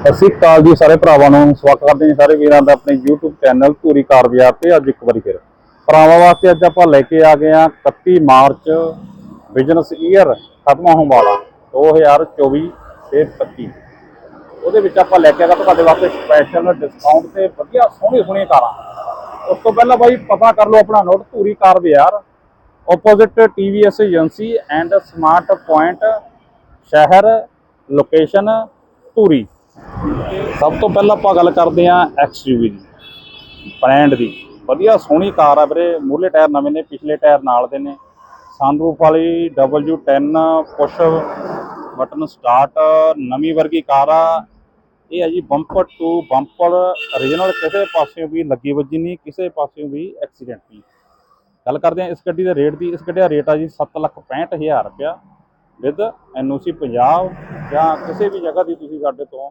ਸਤਿ ਸ਼੍ਰੀ ਅਕਾਲ ਜੀ ਸਾਰੇ ਭਰਾਵਾਂ ਨੂੰ ਸਵਾਗਤ ਕਰਦੇ ਹਾਂ ਸਾਰੇ ਵੀਰਾਂ ਦਾ ਆਪਣੇ YouTube ਚੈਨਲ ਧੂਰੀ ਕਾਰ ਬਾਜ਼ਾਰ ਤੇ ਅੱਜ ਇੱਕ ਵਾਰੀ ਫਿਰ। ਭਰਾਵਾਂ ਵਾਸਤੇ ਅੱਜ ਆਪਾਂ ਲੈ ਕੇ ਆ ਗਏ ਹਾਂ 31 ਮਾਰਚ ਬਿਜ਼ਨਸ ਈਅਰ ਖਤਮ ਹੋਣ ਵਾਲਾ 2024 ਤੇ 25 ਉਹਦੇ ਵਿੱਚ ਆਪਾਂ ਲੈ ਕੇ ਆਗਾ ਤੁਹਾਡੇ ਵਾਸਤੇ ਸਪੈਸ਼ਲ ਡਿਸਕਾਊਂਟ ਤੇ ਵਧੀਆ ਸੋਹਣੀ ਸੋਹਣੀਆਂ ਕਾਰਾਂ। ਉਸ ਤੋਂ ਪਹਿਲਾਂ ਬਾਈ ਪਤਾ ਕਰ ਲਓ ਆਪਣਾ note Dhuri car Bazaar. Opposite TVS agency and smart point ਸ਼ਹਿਰ ਲੋਕੇਸ਼ਨ ਧੂਰੀ। ਸਭ ਤੋਂ ਪਹਿਲਾਂ ਆਪਾਂ ਗੱਲ ਕਰਦੇ ਆਂ XUV ਦੀ ਬ੍ਰਾਂਡ ਦੀ। ਵਧੀਆ ਸੋਹਣੀ ਕਾਰ ਆ ਵੀਰੇ ਮੂਹਰੇ ਟਾਇਰ ਨਵੇਂ ਨੇ, ਪਿਛਲੇ ਟਾਇਰ ਨਾਲ ਦੇ ਨੇ। ਸਨਰੂਫ ਵਾਲੀ W10 ਪੁਸ਼ ਬਟਨ ਸਟਾਰਟ ਨਵੀਂ ਵਰਗੀ ਕਾਰ ਆ। ਇਹ ਹੈ ਜੀ ਬੰਪਰ ਟੂ ਬੰਪਰ origignal ਕਿਸੇ ਪਾਸਿਓਂ ਵੀ ਲੱਗੀ ਵੱਜੀ ਨਹੀਂ, ਕਿਸੇ ਪਾਸਿਓਂ ਵੀ ਐਕਸੀਡੈਂਟ ਨਹੀਂ। ਗੱਲ ਕਰਦੇ ਆਂ ਇਸ ਗੱਡੀ ਦੇ ਰੇਟ ਦੀ, ਇਸ ਗੱਡੀ ਦਾ ਰੇਟ ਆ ਜੀ 765000 ਰੁਪਇਆ। ਵਿਦ ਐਨਓਸੀ ਪੰਜਾਬ ਜਾਂ ਕਿਸੇ ਵੀ ਜਗ੍ਹਾ ਦੀ ਤੁਸੀਂ ਸਾਡੇ ਤੋਂ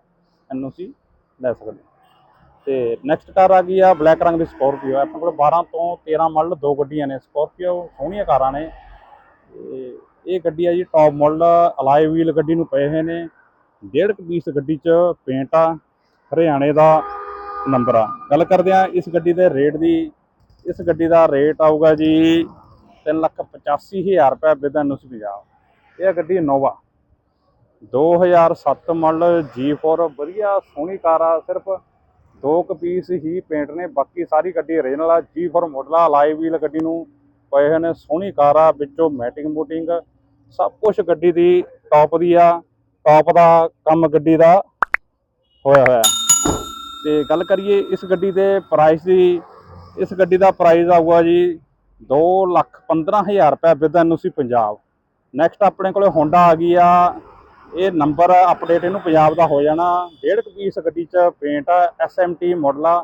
ਐਨਓਸੀ ਲੈ ਸਕਦੇ ਹੋ। ਤੇ ਨੈਕਸਟ ਕਾਰ ਆ ਗਈ ਆ ਬਲੈਕ ਰੰਗ ਦੀ ਸਕੋਰਪੀਓ ਆਪਣੇ ਕੋਲ 12 ਤੋਂ 13 ਮਾਡਲ ਦੋ ਗੱਡੀਆਂ ਨੇ। ਸਕੋਰਪੀਓ ਸੋਹਣੀਆਂ ਕਾਰਾਂ ਨੇ। ਤੇ ਇਹ ਗੱਡੀ ਆ ਜੀ ਟੌਪ ਮਾਡਲ ਅਲਾਈ ਵੀਲ ਗੱਡੀ ਨੂੰ ਪਏ ਹੋਏ ਨੇ। ਡੇਢ ਕੁ ਪੀਸ ਗੱਡੀ 'ਚ ਪੇਂਟ ਆ, ਹਰਿਆਣੇ ਦਾ ਨੰਬਰ ਆ। ਗੱਲ ਕਰਦੇ ਆ ਇਸ ਗੱਡੀ ਦੇ ਰੇਟ ਦੀ। ਇਸ ਗੱਡੀ ਦਾ ਰੇਟ ਆਊਗਾ ਜੀ 385000 ਰੁਪਏ ਵਿਦ ਐਨਓਸੀ ਪੰਜਾਬ। ਇਹ ਗੱਡੀ ਨੋਵਾ 2007 ਮਾਡਲ G4 ਵਧੀਆ ਸੋਹਣੀ ਕਾਰ ਆ, ਸਿਰਫ ਦੋ ਕੁ ਪੀਸ ਹੀ ਪੇਂਟ ਨੇ, ਬਾਕੀ ਸਾਰੀ ਗੱਡੀ ਓਰੀਜਨਲ ਆ। G4 ਮਾਡਲ ਆ ਲਾਈਵ ਵੀਲ ਗੱਡੀ ਨੂੰ ਪਏ ਹੋਏ ਨੇ, ਸੋਹਣੀ ਕਾਰ ਆ, ਵਿੱਚੋਂ ਮੈਟਿੰਗ ਮੂਟਿੰਗ ਸਭ ਕੁਝ ਗੱਡੀ ਦੀ ਟੌਪ ਦੀ ਆ ਟੌਪ ਦਾ ਕੰਮ ਗੱਡੀ ਦਾ ਹੋਇਆ ਹੋਇਆ। ਤੇ ਗੱਲ ਕਰੀਏ ਇਸ ਗੱਡੀ ਦੇ ਪ੍ਰਾਈਸ ਦੀ, ਇਸ ਗੱਡੀ ਦਾ ਪ੍ਰਾਈਸ ਆਊਗਾ ਜੀ 2 ਲੱਖ 15000 ਰੁਪਏ ਵਿਦ ਐਨਓਸੀ ਪੰਜਾਬ। ਨੈਕਸਟ ਆਪਣੇ ਕੋਲੇ ਹੋਂਡਾ ਆ ਗਈ ਆ। ਇਹ ਨੰਬਰ ਅਪਡੇਟ ਇਹਨੂੰ ਪੰਜਾਬ ਦਾ ਹੋ ਜਾਣਾ। ਡੇਢ ਕੁ ਪੀਸ ਗੱਡੀ 'ਚ ਪੇਂਟ ਆ ਐਸਐਮਟੀ ਮਾਡਲ ਆ।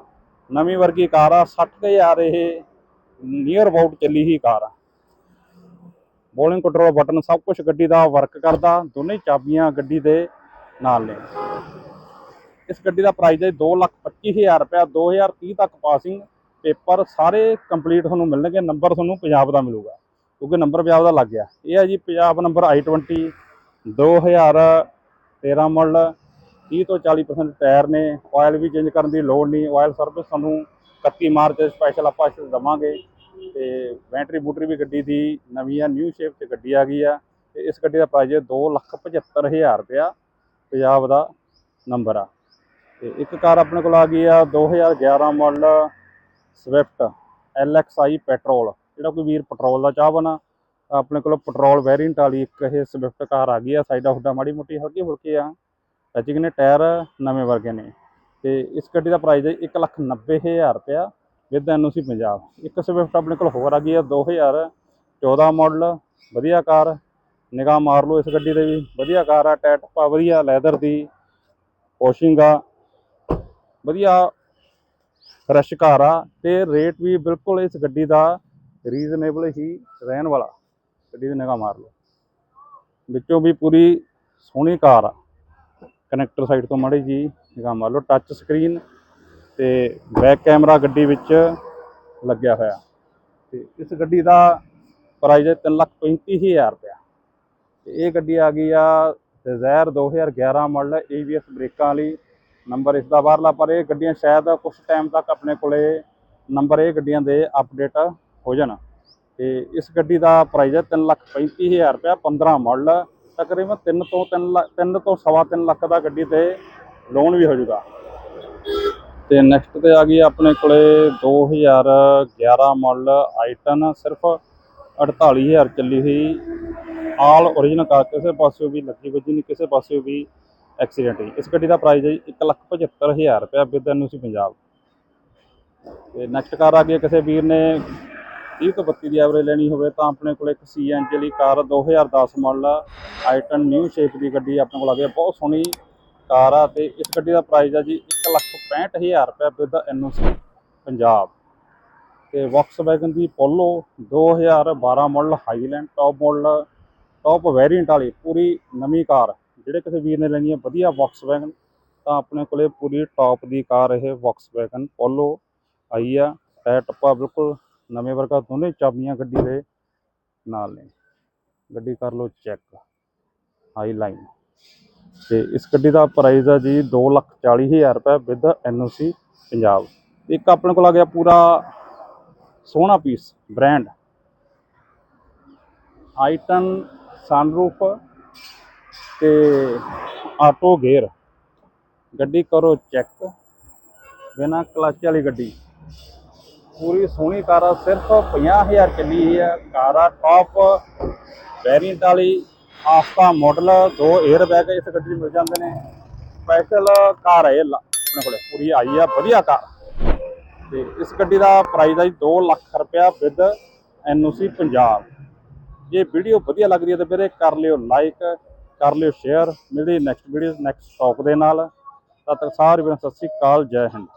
ਨਵੀਂ ਵਰਗੀ ਕਾਰ ਆ 60000 ਇਹ ਨੀਅਰ ਅਬਾਊਟ ਚੱਲੀ ਹੀ ਕਾਰ। ਆ ਬੋਲਿੰਗ ਕੰਟਰੋਲ ਬਟਨ ਸਭ ਕੁਝ ਗੱਡੀ ਦਾ ਵਰਕ ਕਰਦਾ। ਦੋਨੇ ਚਾਬੀਆਂ ਗੱਡੀ ਦੇ ਨਾਲ ਨੇ। ਇਸ ਗੱਡੀ ਦਾ ਪ੍ਰਾਈਸ ਹੈ 225000 ਰੁਪਏ 2030 ਤੱਕ ਪਾਸਿੰਗ ਪੇਪਰ ਸਾਰੇ ਕੰਪਲੀਟ ਤੁਹਾਨੂੰ ਮਿਲਣਗੇ ਨੰਬਰ ਤੁਹਾਨੂੰ ਪੰਜਾਬ ਦਾ ਮਿਲੂਗਾ। ਕਿਉਂਕਿ ਨੰਬਰ ਪੰਜਾਬ ਦਾ ਲੱਗ ਗਿਆ। ਇਹ ਹੈ ਜੀ ਪੰਜਾਬ ਨੰਬਰ i20 2013 ਮਾਡਲ 30 ਤੋਂ 40% ਟਾਇਰ ਨੇ। ਆਇਲ ਵੀ ਚੇਂਜ ਕਰਨ ਦੀ ਲੋੜ ਨਹੀਂ। ਆਇਲ ਸਰਵਿਸ ਸਾਨੂੰ 31 ਮਾਰਚ ਸਪੈਸ਼ਲ ਆਪਾਂ ਇਸ ਦਵਾਂਗੇ। ਤੇ ਬੈਟਰੀ ਬੂਟਰੀ ਵੀ ਗੱਡੀ ਦੀ ਨਵੀਂ ਆ ਨਿਊ ਸ਼ੇਪ 'ਚ ਗੱਡੀ ਆ ਗਈ ਆ। ਤੇ ਇਸ ਗੱਡੀ ਦਾ ਪ੍ਰਾਈਸ ਹੈ 275000 ਰੁਪਇਆ ਪੰਜਾਬ ਦਾ ਨੰਬਰ ਆ। ਤੇ ਇੱਕ ਕਾਰ ਆਪਣੇ ਕੋਲ ਆ ਗਈ ਆ 2011 ਮਾਡਲ ਸਵਿਫਟ LXI ਪੈਟਰੋਲ ਜਿਹੜਾ ਕੋਈ ਵੀਰ ਪੈਟਰੋਲ ਦਾ ਚਾਹਵਨ ਆ ਆਪਣੇ ਕੋਲ ਪੈਟਰੋਲ, ਵੇਰੀਐਂਟ ਵਾਲੀ ਇੱਕ ਇਹ ਸਵਿਫਟ ਕਾਰ ਆ ਗਈ ਆ ਸਾਈਡਾਂ ਹੁੱਡਾ ਮਾੜੀ ਮੋਟੀ ਹਲਕੀ ਫੁਲਕੀ ਆ। ਟੱਚਿੰਗ ਨੇ ਟਾਇਰ ਨਵੇਂ ਵਰਗੇ ਨੇ। ਤੇ ਇਸ ਗੱਡੀ ਦਾ ਪ੍ਰਾਈਸ ਹੈ 190000 ਰੁਪਇਆ ਵਿਦ ਐਨਓਸੀ ਪੰਜਾਬ। ਇੱਕ ਸਵਿਫਟ ਆਪਣੇ ਕੋਲ ਹੋਰ ਆ ਗਈ ਆ 2014 ਮਾਡਲ ਵਧੀਆ ਕਾਰ, ਨਿਗਾਹ ਮਾਰ ਲਓ ਇਸ ਗੱਡੀ ਦੇ ਵੀ। ਵਧੀਆ ਕਾਰ ਆ, ਟਾਇਰ ਟੱਪਾ ਵਧੀਆ ਲੈਦਰ ਦੀ ਵਾਸ਼ਿੰਗ ਆ, ਵਧੀਆ ਫਰੈਸ਼ ਕਾਰ ਆ। ਤੇ ਰੇਟ ਵੀ ਬਿਲਕੁਲ ਇਸ ਗੱਡੀ ਦਾ ਰੀਜ਼ਨੇਬਲ ਹੀ ਰਹਿਣ ਵਾਲਾ। ਗੱਡੀ ਦੀ ਨਿਗਾਹ ਮਾਰ ਲਓ। ਵਿੱਚੋਂ ਵੀ ਪੂਰੀ ਸੋਹਣੀ ਕਾਰ ਆ। ਕਨੈਕਟਰ ਸਾਈਡ ਤੋਂ ਮਾੜੀ ਜੀ ਨਿਗਾਹ ਮਾਰ ਲਓ। ਟੱਚ ਸਕਰੀਨ ਤੇ ਬੈਕ ਕੈਮਰਾ ਗੱਡੀ ਵਿੱਚ ਲੱਗਿਆ ਹੋਇਆ। ਤੇ ਇਸ ਗੱਡੀ ਦਾ ਪ੍ਰਾਈਸ ਹੈ 335000 ਰੁਪਇਆ। ਤੇ ਇਹ ਗੱਡੀ ਆ ਗਈ ਆ ਡਿਜ਼ਾਇਰ 2011 ਮਾਡਲ ABS ਬ੍ਰੇਕਾਂ ਵਾਲੀ। ਨੰਬਰ ਇਸ ਦਾ ਬਾਹਰਲਾ, ਪਰ ਇਹ ਗੱਡੀਆਂ ਸ਼ਾਇਦ ਕੁਝ ਟਾਈਮ ਤੱਕ ਆਪਣੇ ਕੋਲੇ ਨੰਬਰ ਇਹ ਗੱਡੀਆਂ ਦੇ ਅਪਡੇਟ ਹੋ ਜਾਣ। ਤੇ ਇਸ ਗੱਡੀ ਦਾ ਪ੍ਰਾਈਸ ਹੈ 335000 ਰੁਪਇਆ 15 ਮਾਡਲ ਤਕਰੀਬਨ 3 ਤੋਂ 3 ਲੱਖ 3 ਤੋਂ ਸਵਾ ਤਿੰਨ ਲੱਖ ਦਾ ਗੱਡੀ ਤੇ ਲੋਨ ਵੀ ਹੋ ਜਾਊਗਾ। ਤੇ ਨੈਕਸਟ ਤੇ ਆ ਗਈ ਆਪਣੇ ਕੋਲੇ 2011 ਮਾਡਲ ਆਈਟਨ ਸਿਰਫ 48000 ਚੱਲੀ ਹੋਈ। ਆਲ origignal ਕਾਰ, ਕਿਸੇ ਪਾਸਿਓਂ ਵੀ ਲੱਗੀ ਵੱਜੀ ਨਹੀਂ, ਕਿਸੇ ਪਾਸਿਓਂ ਵੀ ਐਕਸੀਡੈਂਟ ਨਹੀਂ ਇਸ ਗੱਡੀ ਦਾ ਪ੍ਰਾਈਸ ਹੈ ਜੀ 175000 ਰੁਪਏ ਵਿਦ ਐਨਓਸੀ ਪੰਜਾਬ। ਤੇ ਨੈਕਸਟ ਕਾਰ ਆ ਗਈ ਕਿਸੇ ਵੀਰ ਨੇ 30 ਤੋਂ 32 ਦੀ ਐਵਰੇਜ ਲੈਣੀ ਹੋਵੇ ਤਾਂ ਆਪਣੇ ਕੋਲ ਇੱਕ ਸੀਐਨਜੀ ਵਾਲੀ car 2010 model i ten new shape ਦੀ ਗੱਡੀ ਆਪਣੇ ਕੋਲ ਆ ਗਈ ਬਹੁਤ ਸੋਹਣੀ ਕਾਰ ਆ ਤੇ ਇਸ ਗੱਡੀ ਦਾ ਪ੍ਰਾਈਸ ਆ ਜੀ 165000 ਰੁਪਏ ਵਿਦ ਐਨਓਸੀ ਪੰਜਾਬ। ਤੇ ਵੌਕਸਵੈਗਨ ਦੀ Polo 2012 model highline top model top variant ਵਾਲੀ ਪੂਰੀ ਨਵੀਂ ਕਾਰ। ਜਿਹੜੇ ਕਿਸੇ ਵੀਰ ਨੇ ਲੈਣੀ ਹੈ, ਵਧੀਆ ਵੌਕਸਵੈਗਨ ਤਾਂ ਆਪਣੇ ਕੋਲੇ ਪੂਰੀ ਟੌਪ ਦੀ ਕਾਰ ਇਹ ਵੌਕਸਵੈਗਨ ਪੋਲੋ ਆਈ ਆ। ਟਾਇਰ ਟੱਪਾ ਬਿਲਕੁਲ ਨਵੇਂ ਵਰਗਾ ਦੋਨੇ ਚਾਬੀਆਂ ਗੱਡੀ ਦੇ ਨਾਲ ਨੇ। ਗੱਡੀ ਕਰ ਲਓ ਚੈੱਕ ਹਾਈ ਲਾਈਨ ਤੇ ਇਸ ਗੱਡੀ ਦਾ ਪ੍ਰਾਈਸ ਹੈ ਜੀ 240000 ਰੁਪਏ ਵਿਦ ਐਨਓਸੀ ਪੰਜਾਬ। ਇੱਕ ਆਪਣੇ ਕੋਲ ਆ ਗਿਆ ਪੂਰਾ ਸੋਹਣਾ ਪੀਸ ਬ੍ਰਾਂਡ ਆਈਟਨ ਸਨਰੂਫ ਤੇ ਆਟੋ ਗੇਅਰ ਗੱਡੀ ਕਰੋ ਚੈੱਕ, ਬਿਨਾ ਕਲਚ ਵਾਲੀ ਗੱਡੀ। ਪੂਰੀ ਸੋਹਣੀ ਕਾਰ ਆ ਸਿਰਫ 50000 ਚੱਲੀ ਹੋਈ ਆ ਕਾਰ ਆ ਟੌਪ ਵੈਰੀਐਂਟ ਵਾਲੀ ਆਸਤਾ ਮਾਡਲ ਦੋ 에ਅਰ ਬੈਗ ਇਸ ਗੱਡੀ 'ਚ ਮਿਲ ਜਾਂਦੇ ਨੇ। ਸਪੈਸ਼ਲ ਕਾਰ ਹੈ ਆਪਣੇ ਕੋਲੇ, ਪੂਰੀ ਆਈ ਆ, ਵਧੀਆ ਕਾਰ। ਤੇ ਇਸ ਗੱਡੀ ਦਾ ਪ੍ਰਾਈਸ ਹੈ 2 ਲੱਖ ਰੁਪਇਆ ਵਿਦ ਐਨਓਸੀ ਪੰਜਾਬ। ਜੇ ਵੀਡੀਓ ਵਧੀਆ ਲੱਗਦੀ ਹੈ ਤਾਂ ਵੀਰੇ ਕਰ ਲਿਓ ਲਾਈਕ ਕਰ ਲਿਓ ਸ਼ੇਅਰ ਮਿਲਦੀ ਨੈਕਸਟ ਵੀਡੀਓ ਨੈਕਸਟ ਸਟਾਕ ਦੇ ਨਾਲ। ਤਦ ਤੱਕ ਸਾਰੇ ਵੀਰਾਂ ਸਤਿ ਸ੍ਰੀ ਅਕਾਲ, ਜੈ ਹਿੰਦ।